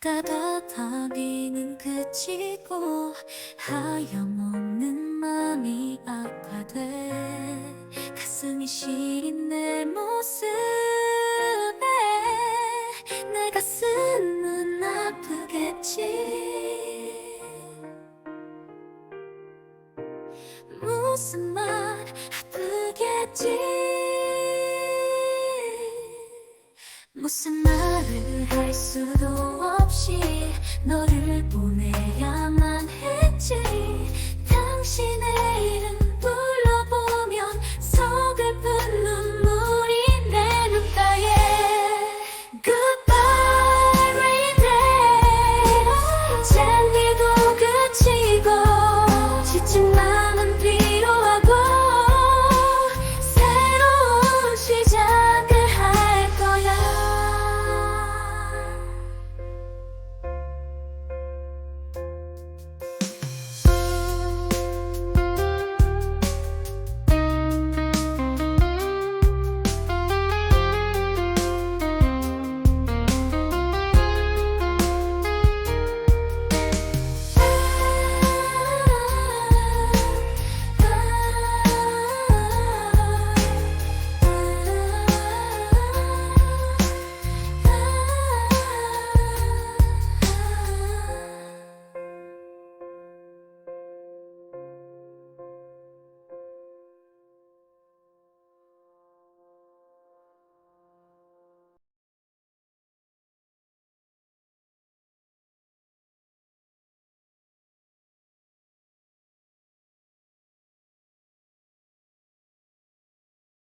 따뜻하기는 그치고 하염없는 마음이 아파돼 가슴이 시린 내 모습에 내 가슴은 아프겠지. 무슨 말 아프겠지 무슨 말을 할 수도 없이 너를 보내.